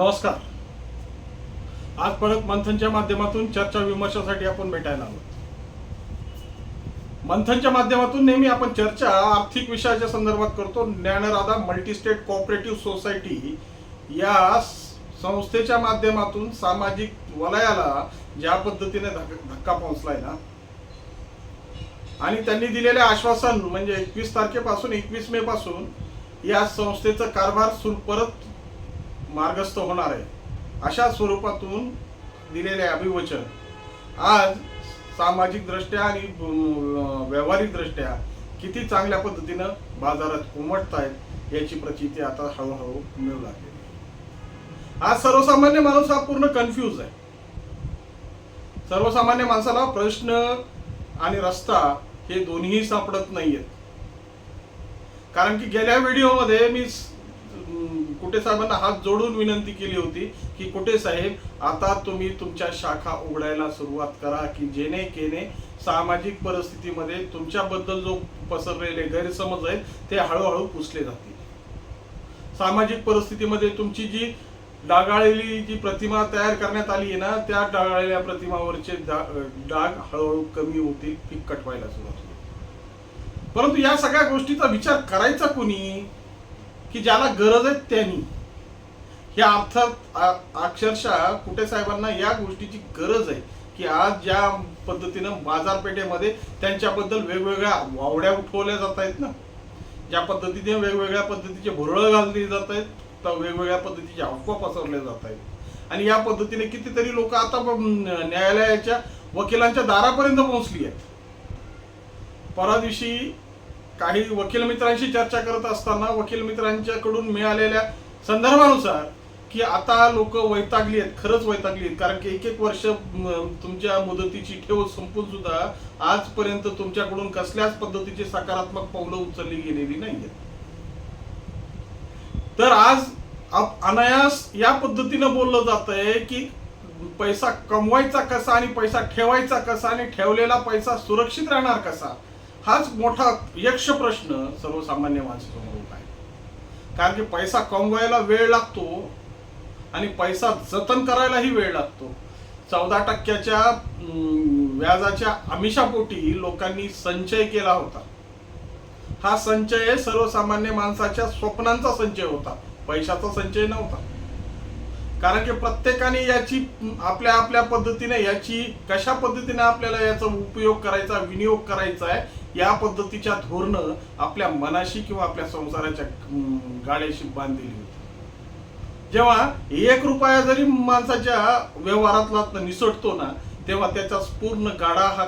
नमस्कार. आज परत मंथनच्या माध्यमातून चर्चा विमर्शासाठी आपण भेटायला आलो. मंथनच्या माध्यमातून नेहमी आपण चर्चा आर्थिक विषयाच्या संदर्भात करतो. ज्ञानराधा मल्टीस्टेट कोऑपरेटिव्ह सोसायटी या संस्थेच्या माध्यमातून सामाजिक वलयाला ज्या पद्धतीने धक्का पोहोचलाय ना आणि त्यांनी दिलेले आश्वासन म्हणजे एकवीस तारखेपासून एकवीस मे पासून या संस्थेचा कारभार सुरू परत मार्गस्थ होणार आहे. अशा स्वरूपातून दिलेले अभिवचन आज सामाजिक दृष्ट्या आणि व्यावहारिक दृष्ट्या किती चांगल्या पद्धतीनं बाजारात उमटत आहेत याची प्रचिती आता हळूहळू मिळू लागली. आज सर्वसामान्य माणूस हा पूर्ण कन्फ्यूज आहे. सर्वसामान्य माणसाला प्रश्न आणि रस्ता हे दोन्ही सापडत नाहीयेत. कारण की गेल्या व्हिडिओमध्ये मी कुटे साहेबांना हात जोडून विनंती केली होती की कुटे साहेब आता तुम्ही तुमच्या शाखा उघडायला सुरुवात करा की जेणे केने सामाजिक परिस्थितीमध्ये तुमच्याबद्दल जो पसरलेले गैरसमज आहेत ते हळूहळू पुसले जातील. सामाजिक परिस्थितीमध्ये तुमची जी डागाळलेली जी प्रतिमा तयार करण्यात आली आहे ना त्या डागाळलेल्या प्रतिमावरचे डाग हळूहळू कमी होतील फिक्कट व्हायला सुरुवात होईल. परंतु या सगळ्या गोष्टीचा विचार करायचा कुणी? की ज्याला गरज आहे त्यांनी. ह्या अर्थात आ- अक्षरशः कुठे साहेबांना या गोष्टीची गरज आहे की आज ज्या पद्धतीनं बाजारपेठेमध्ये त्यांच्याबद्दल वेगवेगळ्या वावड्या उठवल्या जात आहेत ना ज्या पद्धतीने वेगवेगळ्या पद्धतीचे भुरळ घालली जात आहेत तर वेगवेगळ्या पद्धतीचे अफवा पसरल्या जात आहेत. आणि या पद्धतीने कितीतरी लोक आता न्यायालयाच्या वकिलांच्या दारापर्यंत पोहोचली आहेत. परवा दिवशी काही वकील मित्रांशी चर्चा करत असताना वकील मित्रांच्याकडून मिळालेल्या संदर्भानुसार की आता लोक वैतागली आहेत खरंच वैतागली आहेत. कारण की एक एक वर्ष तुमच्या मुदतीची ठेव संपून सुद्धा आजपर्यंत तुमच्याकडून कसल्याच पद्धतीची सकारात्मक पावलं उचलली गेलेली नाहीयेत. तर आज अनायास या पद्धतीनं बोललं जात आहे की पैसा कमवायचा कसा आणि पैसा ठेवायचा कसा आणि ठेवलेला पैसा सुरक्षित राहणार कसा? हाच मोठा यक्ष प्रश्न सर्वसामान्य माणसासमोर उभा आहे. कारण की पैसा कमवायला वेळ लागतो आणि पैसा जतन करायलाही वेळ लागतो. चौदा टक्क्याच्या व्याजाच्या आमिषापोटी लोकांनी संचय केला होता. हा संचय सर्वसामान्य माणसाच्या स्वप्नांचा संचय होता. पैशाचा संचय नव्हता. कारण की प्रत्येकाने याची आपल्या आपल्या पद्धतीने याची कशा पद्धतीने आपल्याला याचा उपयोग करायचा विनियोग करायचा आहे या पद्धतीच्या धोरणं आपल्या मनाशी किंवा आपल्या संसाराच्या गाड्याशी बांधलेली होती. जेव्हा एक रुपया जरी माणसाच्या व्यवहारातला निसटतो ना तेव्हा त्याचा पूर्ण गाडा हा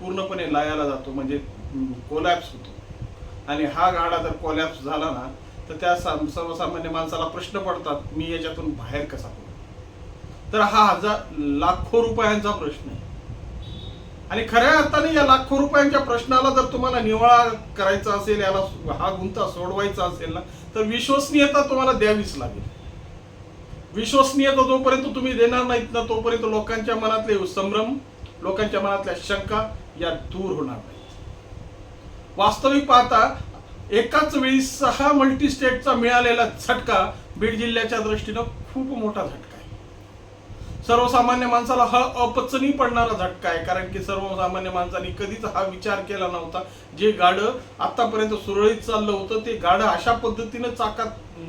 पूर्णपणे लायाला जातो म्हणजे कोलॅप्स होतो. आणि हा गाडा जर कोलॅप्स झाला ना तर त्या साम- सर्वसामान्य माणसाला प्रश्न पडतात मी याच्यातून बाहेर कसा पडू? तर हा हजार लाखो रुपयांचा प्रश्न आहे. आणि खऱ्या अर्थाने या लाखो रुपयांच्या प्रश्नाला जर तुम्हाला निवाळा करायचा असेल याला हा गुंता सोडवायचा असेल ना तर विश्वसनीयता तुम्हाला द्यावीच लागेल. विश्वसनीयता जोपर्यंत तुम्ही देणार नाहीत ना तोपर्यंत लोकांच्या मनातले संभ्रम लोकांच्या मनातल्या शंका या दूर होणार नाहीत. वास्तविक पाहता एकाच वेळी सहा मल्टी स्टेटचा मिळालेला झटका बीड जिल्ह्याच्या दृष्टीनं खूप मोठा झटका. सर्वसामान्य माणसाला हा अपचनी पडणारा झटका आहे. कारण की सर्वसामान्य माणसाने कधीच हा विचार केला नव्हता. जे गाडं आतापर्यंत सुरळीत चाललं होतं ते गाडं अशा पद्धतीनं चाकात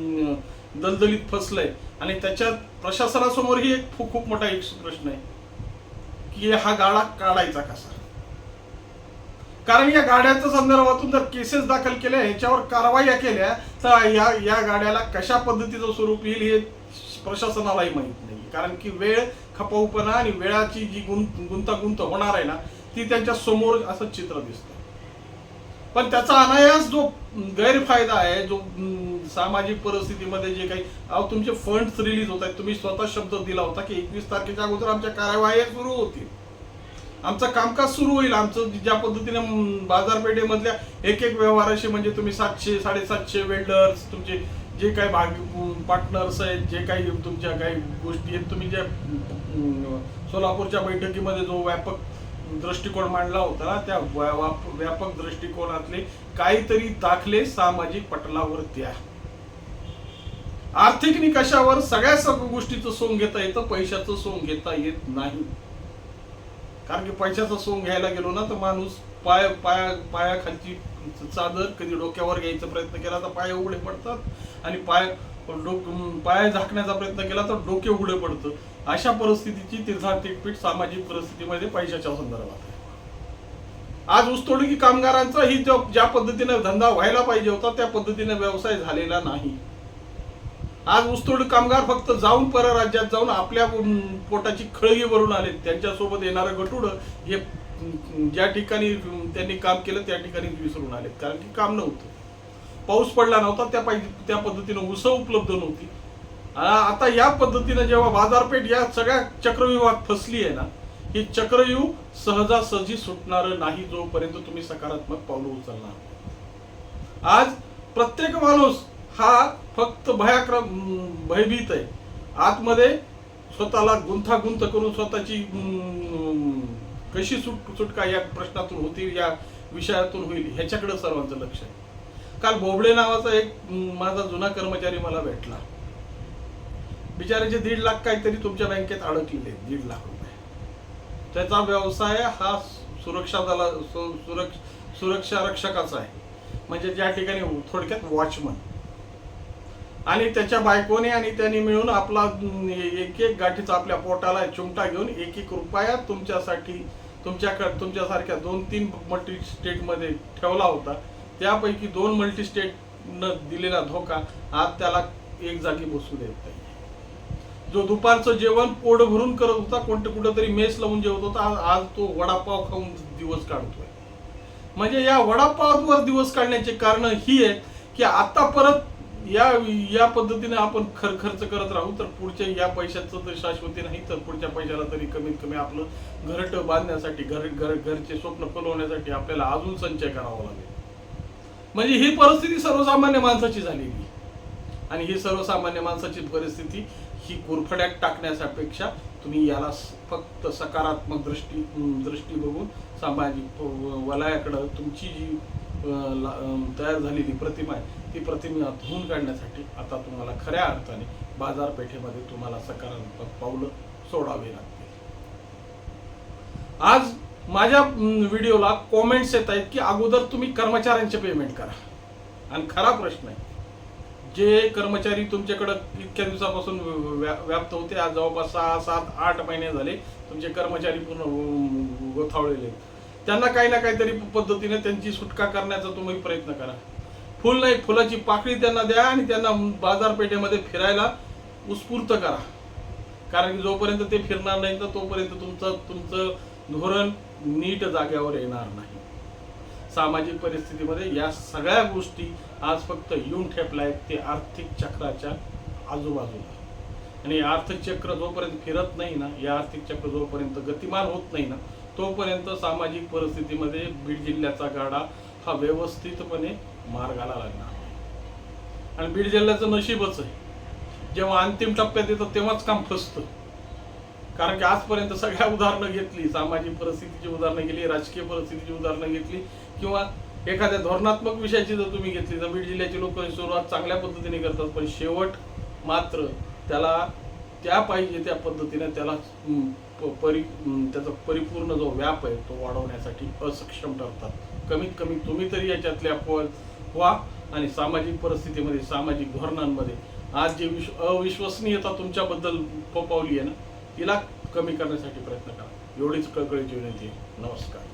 दलदलीत फसलंय. आणि त्याच्यात प्रशासनासमोरही एक खूप खूप मोठा एक प्रश्न आहे की हा गाडा काढायचा कसा? कारण या गाड्याच्या संदर्भातून जर केसेस दाखल केल्या ह्याच्यावर कारवाया केल्या तर या या गाड्याला कशा पद्धतीचं स्वरूप येईल हे प्रशासनालाही माहीत नाही कारण की वेळ खपाऊपणा आणि वेळाची जी गुंत गुंतागुंत होणार आहे ना ती त्यांच्यासमोर असं चित्र दिसतं. पण त्याचा अनायास जो गैरफायदा आहे जो सामाजिक परिस्थितीमध्ये जे काही अहो तुमचे फंड्स रिलीज होत आहेत तुम्ही स्वतः शब्द दिला होता की एकवीस तारखेच्या अगोदर आमच्या कार्यवाही सुरू होतील. आमचं कामकाज सुरू होईल. आमचं ज्या पद्धतीने बाजारपेठेमधल्या एक एक व्यवहाराशी म्हणजे तुम्ही सातशे साडेसातशे वेल्डर्स तुमचे जे काही भाग पार्टनर्स आहेत जे काही तुमच्या काही गोष्टी आहेत तुम्ही ज्या सोलापूरच्या बैठकीमध्ये जो व्यापक दृष्टिकोन मांडला होता ना त्या व्यापक दृष्टिकोनातले काहीतरी दाखले सामाजिक पटलावर द्या आर्थिक निकषावर सगळ्या सगळ्या गोष्टीचं सोंग घेता येतं पैशाचं सोंग घेता येत नाही. कारण की पैशाचा सोंग घ्यायला गेलो ना तर माणूस पाय पाया पायाखालची चादर कधी डोक्यावर घ्यायचा प्रयत्न केला तर पाय उघडे पडतात. आणि पाय डोक पाय झाकण्याचा प्रयत्न केला तर डोके उघडे पडतं. अशा परिस्थितीची तीर्था तिटपीट सामाजिक परिस्थितीमध्ये पैशाच्या संदर्भात आज ऊसतोडकी कामगारांचा ही ज्या पद्धतीने धंदा व्हायला पाहिजे होता त्या पद्धतीने व्यवसाय झालेला नाही. आज ऊसतोड कामगार फक्त जाऊन परराज्यात जाऊन आपल्या पोटाची खळगी भरून आले. त्यांच्यासोबत येणारं गटुड हे ज्या ठिकाणी त्यांनी काम केलं त्या ठिकाणी विसरून आले कारण की काम नव्हतं. पाऊस पडला नव्हता त्या पाहिजे त्या पद्धतीनं उसं उपलब्ध नव्हती. आता या पद्धतीनं जेव्हा बाजारपेठ या सगळ्या चक्रव्यूहात फसली आहे ना ही चक्रव्यूह सहजासहजी सुटणार नाही जोपर्यंत तुम्ही सकारात्मक पावलं उचलणार. आज प्रत्येक माणूस हा फक्त भयाक्र भयभीत आहे. आतमध्ये स्वतःला गुंतागुंत करून स्वतःची कशी सुट सुटका या प्रश्नातून होती या विषयातून होईल ह्याच्याकडे सर्वांचं लक्ष आहे. काल बोबडे नावाचा एक माझा जुना कर्मचारी मला भेटला. बिचाराचे दीड लाख काहीतरी तुमच्या बँकेत अडकलेले दीड लाख रुपये. त्याचा व्यवसाय हा सुरक्षा दला सुरक्षा रक्षकाचा आहे. म्हणजे ज्या ठिकाणी थोडक्यात वॉचमन. आणि त्याच्या बायकोने आणि त्यांनी मिळून आपला एक एक गाठीचा आपल्या पोटाला चिमटा घेऊन एक एक रुपया तुमच्यासाठी तुमच्याकडे तुमच्यासारख्या दोन तीन मल्टी स्टेटमध्ये ठेवला होता. त्यापैकी दोन मल्टी स्टेटनं दिलेला धोका आज त्याला एक जागी बसू देत नाही. जो दुपारचं जेवण पोट भरून करत होता कोणते कुठंतरी मेस लावून जेवत होता आज- आज तो वडापाव खाऊन दिवस काढतोय. म्हणजे या वडापाववर दिवस काढण्याचे कारण ही आहे की आता परत या या पद्धतीने आपण खर खर्च करत राहू तर पुढच्या या पैशाचं तर शाश्वती नाही तर पुढच्या पैशाला तरी कमीत कमी आपलं घरट बांधण्यासाठी घर घर घरचे स्वप्न फुलवण्यासाठी आपल्याला अजून संचय करावा लागेल. म्हणजे ही परिस्थिती सर्वसामान्य माणसाची झालेली. आणि ही सर्वसामान्य माणसाची परिस्थिती ही कुरफड्यात टाकण्यापेक्षा तुम्ही याला फक्त सकारात्मक दृष्टी दृष्टी बघून सामाजिक वलयाकडं तुमची जी तयार झालेली प्रतिमा आहे ती प्रतिमा धुवून काढण्यासाठी आता तुम्हाला खऱ्या अर्थाने बाजारपेठेमध्ये तुम्हाला सकारात्मक पावलं सोडावे लागतील आज माझ्या व्हिडिओला कॉमेंट्स येत आहेत की अगोदर तुम्ही कर्मचाऱ्यांचे पेमेंट करा आणि खरा प्रश्न आहे जे कर्मचारी तुमच्याकडं इतक्या दिवसापासून व्याप्त होते आज जवळपास सहा सात आठ महिने झाले तुमचे कर्मचारी पूर्ण गोथावळेले गोथावलेले आहेत. त्यांना काही ना काहीतरी पद्धतीने त्यांची सुटका करण्याचा तुम्ही प्रयत्न करा. फुल नाही फुलाची पाकळी त्यांना द्या आणि त्यांना बाजारपेठेमध्ये फिरायला उत्स्फूर्त करा. कारण की जोपर्यंत ते फिरणार नाही तर तोपर्यंत तुमचं तुमचं धोरण नीट जाग्यावर येणार नाही. सामाजिक परिस्थितीमध्ये या सगळ्या गोष्टी आज फक्त येऊन ठेपल्या आहेत ते आर्थिक चक्राच्या आजूबाजूला. आणि हे आर्थिक चक्र जोपर्यंत फिरत नाही ना या आर्थिक चक्र जोपर्यंत गतिमान होत नाही ना तोपर्यंत सामाजिक परिस्थितीमध्ये बीड जिल्ह्याचा गाडा हा व्यवस्थितपणे मार्गाला लागणार आणि बीड जिल्ह्याचं नशीबच आहे. जेव्हा अंतिम टप्प्यात येतं तेव्हाच काम फसतं. कारण की आजपर्यंत सगळ्या उदाहरणं घेतली सामाजिक परिस्थितीची उदाहरणं घेतली राजकीय परिस्थितीची उदाहरणं घेतली किंवा एखाद्या धोरणात्मक विषयाची जर तुम्ही घेतली तर बीड जिल्ह्याची लोक सुरुवात चांगल्या पद्धतीने करतात पण शेवट मात्र त्याला त्या पाहिजे त्या पद्धतीने त्याला परि त्याचा परिपूर्ण जो व्याप आहे तो वाढवण्यासाठी असक्षम ठरतात. कमीत कमी तुम्ही तरी याच्यातले अपवाद व्हा आणि सामाजिक परिस्थितीमध्ये सामाजिक धोरणांमध्ये. आज जी विश्व अविश्वसनीयता तुमच्याबद्दल पपावली आहे ना तिला कमी करण्यासाठी प्रयत्न करा. एवढीच कळकळीची विनंती नमस्कार.